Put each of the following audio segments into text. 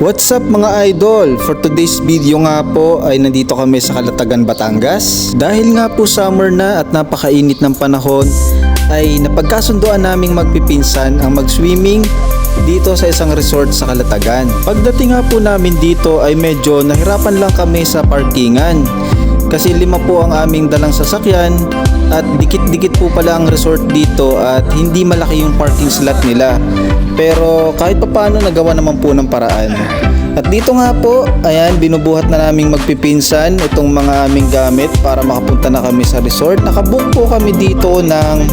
What's up mga idol? For today's video nga po ay nandito kami sa Kalatagan, Batangas. Dahil nga po summer na at napakainit ng panahon ay napagkasundoan naming magpipinsan ang mag-swimming dito sa isang resort sa Kalatagan. Pagdating nga po namin dito ay medyo nahirapan lang kami sa parkingan kasi lima po ang aming dalang sasakyan at dikit-dikit po pala ang resort dito at hindi malaki yung parking slot nila. Pero kahit papaano nagawa naman po ng paraan. At dito nga po, ayan, binubuhat na naming magpipinsan itong mga aming gamit para makapunta na kami sa resort. Nakabook po kami dito ng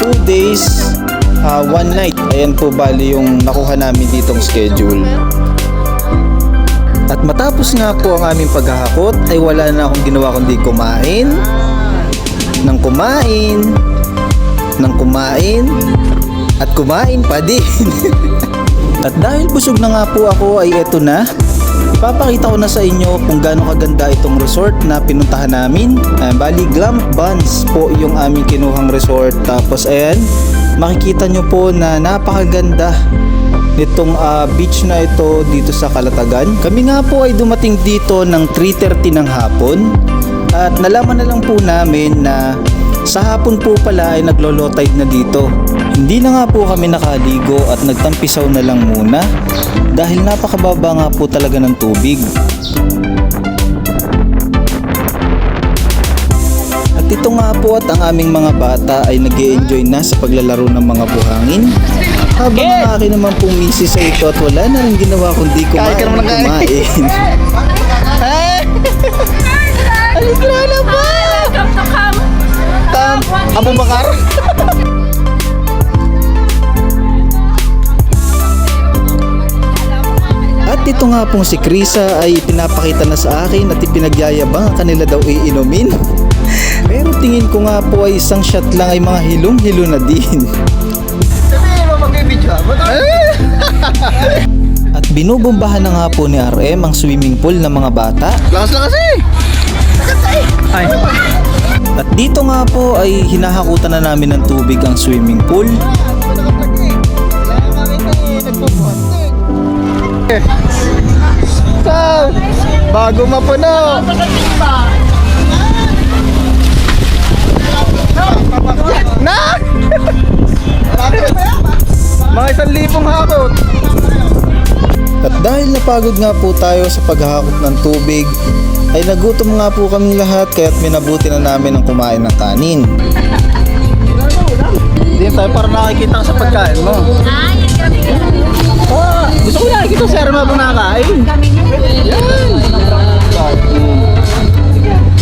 2 days, 1 night. Ayan po bali yung nakuha namin ditong schedule. At matapos nga po ang aming paghahakot ay wala na akong ginawa kundi kumain, nang kumain, nang kumain, at kumain pa din. at dahil busog na nga po ako ay eto na. Ipapakita ko na sa inyo kung gaano kaganda itong resort na pinuntahan namin. Ayan, bali Glam Buns po yung aming kinuhang resort. Tapos ayan, makikita nyo po na napakaganda nitong ah, beach na ito dito sa Kalatagan. Kami nga po ay dumating dito ng 3.30 ng hapon at nalaman na lang po namin na sa hapon po pala ay naglo-low tide na dito. Hindi na nga po kami nakaligo at nagtampisaw na lang muna dahil napakababa nga po talaga ng tubig. Ito nga po at ang aming mga bata ay nag enjoy na sa paglalaro ng mga buhangin. Habang ang akin naman pong misis ay ito at wala na rin ginawa kundi kumain Kain ka naman kumain. Alikla na ba? Welcome to Camp Tam, Abu Bakar? At ito nga pong si Krisa ay pinapakita na sa akin at ipinagyayabang ang kanila daw iinumin. Pero tingin ko nga po ay isang shot lang ay mga hilong-hilo na din. Sabihin mo mag-video. At binubombahan na nga po ni RM ang swimming pool ng mga bata. Lakas-lakas eh. Ay. At dito nga po ay hinahakutan na namin ng tubig ang swimming pool. Sa bago mapuno. Na! Napagod nga po tayo sa paghahakot ng tubig, ay nagutom nga po kaming lahat kaya't minabuti na namin ang kumain ng kanin. Hindi tayo para nakikita sa pagkain mo. Ay. Oh, gusto ko nakikita si Arma habang nakakain. Kami niya.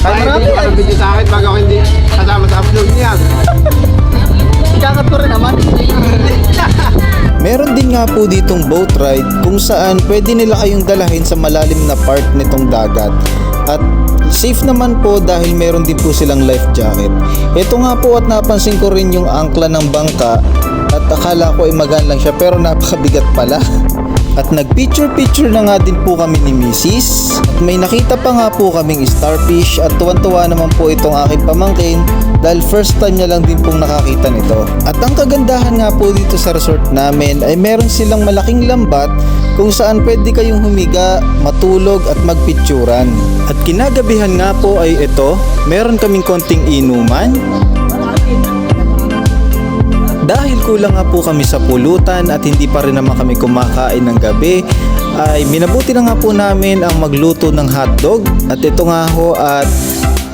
Kaya marami yan. video sa akin bago ako hindi kasama sa upload niya. Ikakat ko rin naman. Meron din nga po ditong boat ride kung saan pwede nila kayong dalahin sa malalim na part nitong dagat. At safe naman po dahil meron din po silang life jacket. Ito nga po at napansin ko rin yung angkla ng bangka at akala ko ay magaan lang siya pero napakabigat pala. At nagpicture-picture na nga din po kami ni Mrs. At may nakita pa nga po kaming starfish at tuwan-tuwa naman po itong aking pamangkin dahil first time niya lang din pong nakakita nito. At ang kagandahan nga po dito sa resort namin ay meron silang malaking lambat kung saan pwede kayong humiga, matulog at magpicturan. At kinagabihan nga po ay ito, meron kaming konting inuman, dahil kulang nga po kami sa pulutan at hindi pa rin naman kami kumakain ng gabi, ay minabuti na nga po namin ang magluto ng hotdog. At ito nga ho at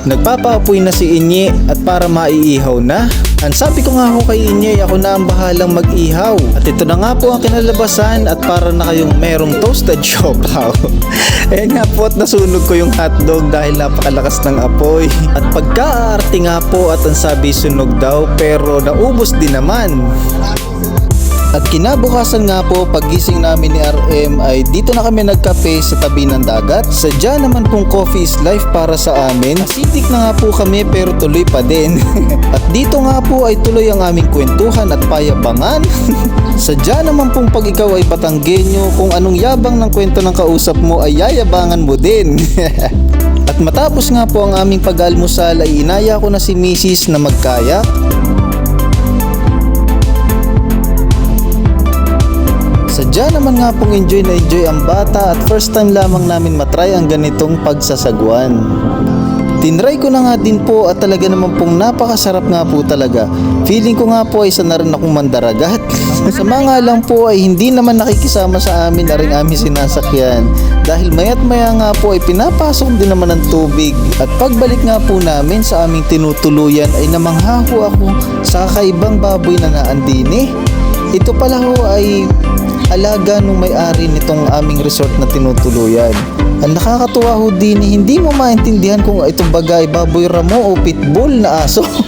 nagpapaapoy na si Inye at para maiihaw na. Ang sabi ko nga ho kay Inye, ako na ang bahalang mag-ihaw. At ito na nga po ang kinalabasan at para na kayong merong toasted siopaw. Ayan nga po at nasunog ko yung hotdog dahil napakalakas ng apoy. At pagkaarte nga po at ang sabi sunog daw pero naubos din naman. At kinabukasan nga po, pagising namin ni RM ay dito na kami nagkape sa tabi ng dagat. Sadya naman pong coffee is life para sa amin. Acidic na nga po kami pero tuloy pa din. at dito nga po ay tuloy ang aming kwentuhan at payabangan. Sadya naman pong pag ikaw ay Batanggenyo, kung anong yabang ng kwento ng kausap mo ay yayabangan mo din. At matapos nga po ang aming pag-almusal ay inaya ko na si Mrs. na magkayak Sadya naman nga pong enjoy na enjoy ang bata at first time lamang namin matry ang ganitong pagsasagwan. Tinry ko na nga din po at talaga naman pong napakasarap nga po talaga. Feeling ko nga po ay isa na rin akong mandaragat. sa mga lang po ay hindi naman nakikisama sa amin na rin aming sinasakyan. Dahil mayat maya nga po ay pinapasok din naman ng tubig. At pagbalik nga po namin sa aming tinutuluyan ay namanghaho ako sa kakaibang baboy na naandini. Ito pala ho ay alaga nung may-ari nitong aming resort na tinutuluyan. Ang nakakatuwa ho din, hindi mo maintindihan kung itong bagay baboy ramo o pitbull na aso.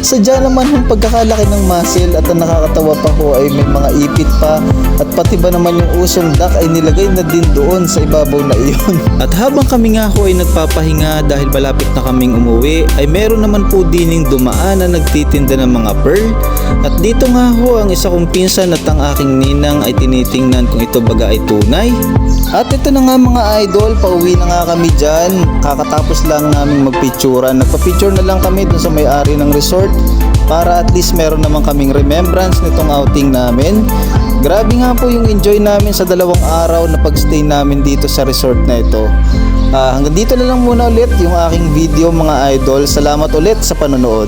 Sadya naman yung pagkakalaki ng muscle at ang nakakatawa pa ho ay may mga ipit pa at pati ba naman yung usong duck ay nilagay na din doon sa ibabaw na iyon. At habang kami nga ho ay nagpapahinga dahil malapit na kaming umuwi ay meron naman po dining dumaan na nagtitinda ng mga pearl at dito nga ho ang isa kong pinsan at ang aking ninang ay tinitingnan kung ito baga ay tunay. At ito na nga mga idol, pauwi na nga kami dyan. Kakatapos lang namin magpicturan. Nagpa-picture na lang kami dun sa may-ari ng resort para at least meron naman kaming remembrance nitong outing namin. Grabe nga po yung enjoy namin sa dalawang araw na pagstay namin dito sa resort na ito. Ah, hanggang dito na lang muna ulit yung aking video mga idol. Salamat ulit sa panonood.